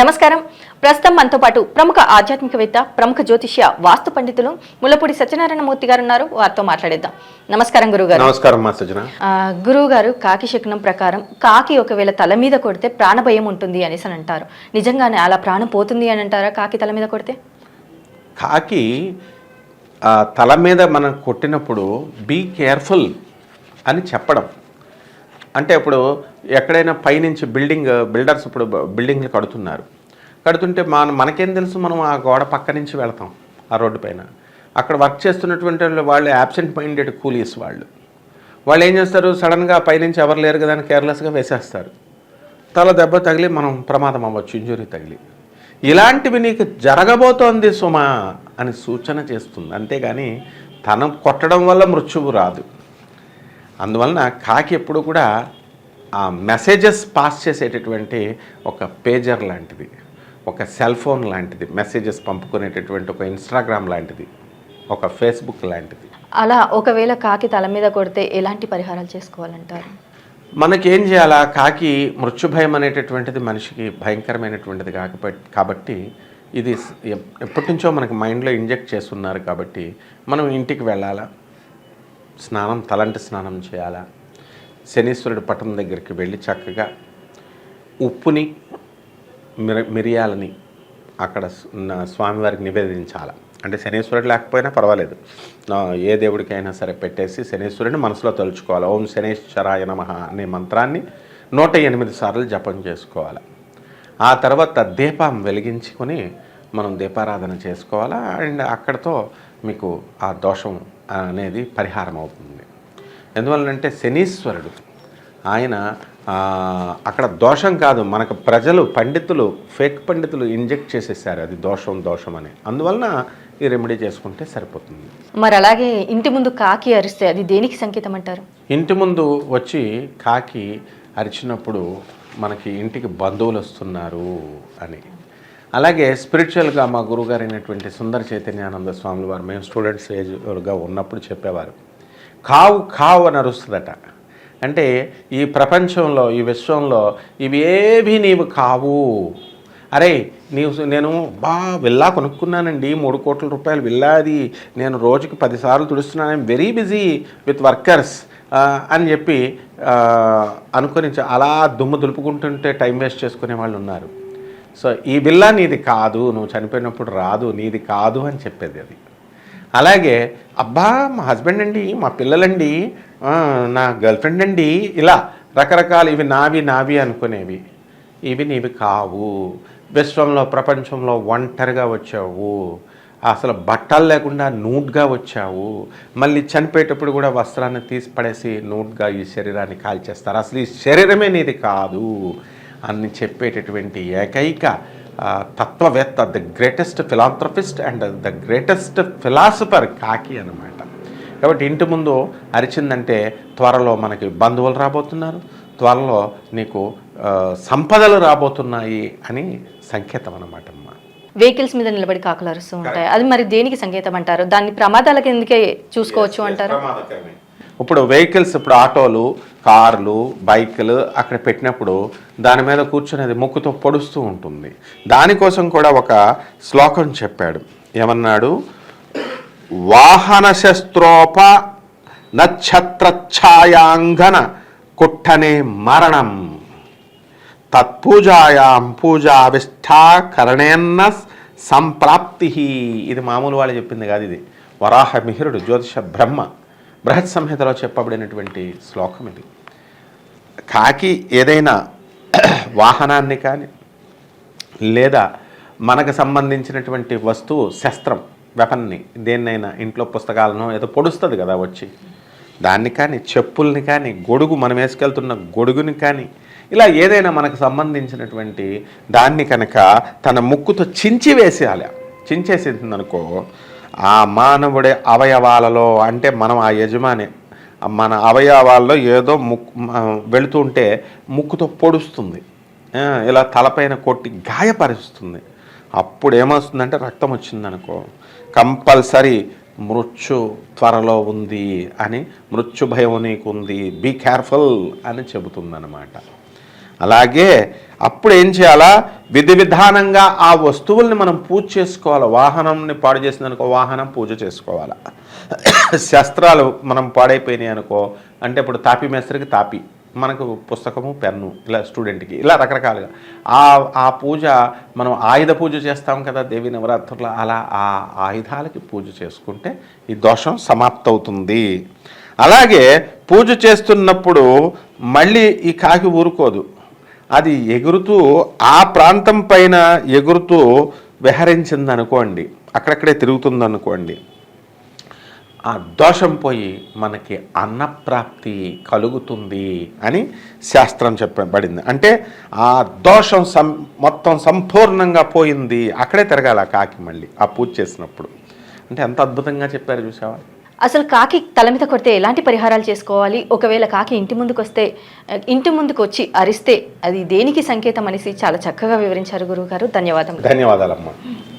నమస్కారం. ప్రస్తుతం మనతో పాటు ప్రముఖ ఆధ్యాత్మికవేత్త ప్రముఖ జ్యోతిష్య వాస్తు పండితులు ముల్లపూడి సత్యనారాయణమూర్తి గారు ఉన్నారు వారితో మాట్లాడేద్దాం. నమస్కారం గురుగారు. నమస్కారం మా గురువు గారు కాకి శకునం ప్రకారం కాకి ఒకవేళ తల మీద కొడితే ప్రాణభయం ఉంటుంది అనేసి అని అంటారు. నిజంగానే అలా ప్రాణం పోతుంది అని అంటారా కాకి తల మీద కొడితే? కాకి తల మీద మనం కొట్టినప్పుడు బీ కేర్ఫుల్ అని చెప్పడం. అంటే ఇప్పుడు ఎక్కడైనా పైనుంచి బిల్డింగ్ బిల్డర్స్ ఇప్పుడు బిల్డింగ్లు కడుతున్నారు. కడుతుంటే మన మనకేం తెలుసు మనం ఆ గోడ పక్క నుంచి వెళతాం ఆ రోడ్డు పైన. అక్కడ వర్క్ చేస్తున్నటువంటి వాళ్ళు వాళ్ళు యాబ్సెంట్ మైండెడ్ కూలీస్ వాళ్ళు. వాళ్ళు ఏం చేస్తారు? సడన్గా పైనుంచి ఎవరు లేరు కదా అని కేర్లెస్గా వేసేస్తారు. తల దెబ్బ తగిలి మనం ప్రమాదం అవ్వచ్చు ఇంజురీ తగిలి. ఇలాంటివి నీకు జరగబోతోంది సుమా అని సూచన చేస్తుంది. అంతేగాని తన కొట్టడం వల్ల మృత్యువు రాదు. అందువలన కాకి ఎప్పుడు కూడా ఆ మెసేజెస్ పాస్ చేసేటటువంటి ఒక పేజర్ లాంటిది ఒక సెల్ ఫోన్ లాంటిది మెసేజెస్ పంపుకునేటటువంటి ఒక ఇన్స్టాగ్రామ్ లాంటిది ఒక ఫేస్బుక్ లాంటిది. అలా ఒకవేళ కాకి తల మీద కొడితే ఎలాంటి పరిహారాలు చేసుకోవాలంటారు? మనకేం చేయాలా? కాకి మృత్యుభయం అనేటటువంటిది మనిషికి భయంకరమైనటువంటిది కాకపోతే కాబట్టి ఇది ఎప్పటి నుంచో మనకి మైండ్లో ఇంజెక్ట్ చేస్తున్నారు కాబట్టి మనం ఇంటికి వెళ్ళాలా? స్నానం తలంటి స్నానం చేయాలా? శనీశ్వరుడి పట్టణం దగ్గరికి వెళ్ళి చక్కగా ఉప్పుని మిరి మిరియాలని అక్కడ స్వామివారికి నివేదించాల. అంటే శనీశ్వరుడు లేకపోయినా పర్వాలేదు. ఏ దేవుడికైనా సరే పెట్టేసి శనీశ్వరుడిని మనసులో తలుచుకోవాలి. ఓం శనేశ్వరాయ నమ అనే మంత్రాన్ని నూట ఎనిమిది సార్లు జపం చేసుకోవాలి. ఆ తర్వాత దీపం వెలిగించుకొని మనం దీపారాధన చేసుకోవాలా? అండ్ అక్కడతో మీకు ఆ దోషం అనేది పరిహారం అవుతుంది. ఎందువల్లంటే శనీశ్వరుడు ఆయన అక్కడ దోషం కాదు మనకు ప్రజలు పండితులు ఫేక్ పండితులు ఇంజెక్ట్ చేసేసారు. అది దోషం దోషం అని. అందువలన ఈ రెమెడీ చేసుకుంటే సరిపోతుంది. మరి అలాగే ఇంటి ముందు కాకి అరిస్తే అది దేనికి సంకేతం అంటారు? ఇంటి ముందు వచ్చి కాకి అరిచినప్పుడు మనకి ఇంటికి బంధువులు వస్తున్నారు అని. అలాగే స్పిరిచువల్గా మా గురుగారు అయినటువంటి సుందర చైతన్యానంద స్వాములు వారు మేము స్టూడెంట్స్ ఏజ్గా ఉన్నప్పుడు చెప్పేవారు. కావు కావు అని అరుస్తుందట. అంటే ఈ ప్రపంచంలో ఈ విశ్వంలో ఇవి ఏవి నీవు కావు? అరే నీవు నేను బా విల్లా కొనుక్కున్నానండి మూడు కోట్ల రూపాయలు విల్లా అది. నేను రోజుకి పదిసార్లు తుడుస్తున్నాను వెరీ బిజీ విత్ వర్కర్స్ అని చెప్పి అనుకుని అలా దుమ్ము దులుపుకుంటుంటే టైం వేస్ట్ చేసుకునే వాళ్ళు ఉన్నారు. సో ఈ విల్లా నీది కాదు నువ్వు చనిపోయినప్పుడు రాదు నీది కాదు అని చెప్పేది అది. అలాగే అబ్బా మా హస్బెండ్ అండి మా పిల్లలండి నా గర్ల్ ఫ్రెండ్ అండి ఇలా రకరకాలు ఇవి నావి నావి అనుకునేవి. ఇవి నీవి కావు. విశ్వంలో ప్రపంచంలో ఒంటరిగా వచ్చావు. అసలు బట్టలు లేకుండా నూట్గా వచ్చావు. మళ్ళీ చనిపోయేటప్పుడు కూడా వస్త్రాన్ని తీసి పడేసి నూట్గా ఈ శరీరాన్ని కాల్చేస్తారు. అసలు ఈ శరీరమే నీది కాదు. అని చెప్పేటటువంటి ఏకైక తత్వవేత్త the greatest philanthropist and the greatest philosopher కాకి అన్నమాట. కాబట్టి ఇంటి ముందు అరిచిందంటే త్వరలో మనకి బంధువులు రాబోతున్నారు త్వరలో నీకు సంపదలు రాబోతున్నాయి అని సంకేతం అన్నమాట అమ్మ. వెహికల్స్ మీద నిలబడి కాకులు అరుస్తూ ఉంటాయి. అది మరి దేనికి సంకేతం అంటారు? దాన్ని ప్రమాదాల కిందకే చూసుకోవచ్చు అంటారు? ఇప్పుడు వెహికల్స్ ఇప్పుడు ఆటోలు కార్లు బైకులు అక్కడ పెట్టినప్పుడు దాని మీద కూర్చునేది ముక్కుతో పొడుస్తూ ఉంటుంది. దానికోసం కూడా ఒక శ్లోకం చెప్పాడు. ఏమన్నాడు? వాహన శస్త్రోప నక్షత్రఛాయాంగన కుట్టనే మరణం. తత్పూజాయాం పూజావిష్ఠా కరణేన్న సంప్రాప్తి. ఇది మామూలు వాళ్ళు చెప్పింది కాదు ఇది. వరాహ మిహిరుడు జ్యోతిష బ్రహ్మ. బృహత్ సంహితలో చెప్పబడినటువంటి శ్లోకం ఇది. కాకి ఏదైనా వాహనాన్ని కానీ లేదా మనకు సంబంధించినటువంటి వస్తువు శస్త్రం వెపన్ని దేన్నైనా ఇంట్లో పుస్తకాలను ఏదో పొడుస్తుంది కదా వచ్చి. దాన్ని కానీ చెప్పుల్ని కానీ గొడుగు మనం వేసుకెళ్తున్న గొడుగుని కానీ ఇలా ఏదైనా మనకు సంబంధించినటువంటి దాన్ని కనుక తన ముక్కుతో చించి వేసేయాలి. చించేసింది అనుకో ఆ మానవుడి అవయవాలలో అంటే మనం ఆ యజమాని మన అవయవాల్లో ఏదో ముక్కు వెళుతుంటే ముక్కుతో పొడుస్తుంది. ఇలా తలపైన కొట్టి గాయపరుస్తుంది. అప్పుడు ఏమొస్తుందంటే రక్తం వచ్చిందనుకో కంపల్సరీ మృత్యు త్వరలో ఉంది అని మృత్యు భయం నీకు ఉంది బీ కేర్ఫుల్ అని చెబుతుందన్నమాట. అలాగే అప్పుడు ఏం చేయాలా? విధి విధానంగా ఆ వస్తువుల్ని మనం పూజ చేసుకోవాలి. వాహనంని పాడు చేసిందనుకో వాహనం పూజ చేసుకోవాలి. శస్త్రాలు మనం పాడైపోయినాయి అనుకో అంటే ఇప్పుడు తాపి మేస్త్రికి తాపి మనకు పుస్తకము పెన్ను ఇలా స్టూడెంట్కి ఇలా రకరకాలుగా. ఆ ఆ పూజ మనం ఆయుధ పూజ చేస్తాం కదా దేవి నవరాత్రులు అలా ఆ ఆయుధాలకి పూజ చేసుకుంటే ఈ దోషం సమాప్తవుతుంది. అలాగే పూజ చేస్తున్నప్పుడు మళ్ళీ ఈ కాకి ఊరుకోదు. అది ఎగురుతూ ఆ ప్రాంతం పైన ఎగురుతూ విహరించింది అనుకోండి అక్కడక్కడే తిరుగుతుంది అనుకోండి ఆ దోషం పోయి మనకి అన్నప్రాప్తి కలుగుతుంది అని శాస్త్రం చెప్పబడింది. అంటే ఆ దోషం సం మొత్తం సంపూర్ణంగా పోయింది అక్కడే తిరగాల ఆ కాకి మళ్ళీ ఆ పూజ చేసినప్పుడు. అంటే ఎంత అద్భుతంగా చెప్పారు చూసావా? అసలు కాకి తల మీద కొడితే ఎలాంటి పరిహారాలు చేసుకోవాలి? ఒకవేళ కాకి ఇంటి ముందుకు వస్తే ఇంటి ముందుకు వచ్చి అరిస్తే అది దేనికి సంకేతం అనేసి చాలా చక్కగా వివరించారు గురువుగారు. ధన్యవాదములు. ధన్యవాదాలమ్మా.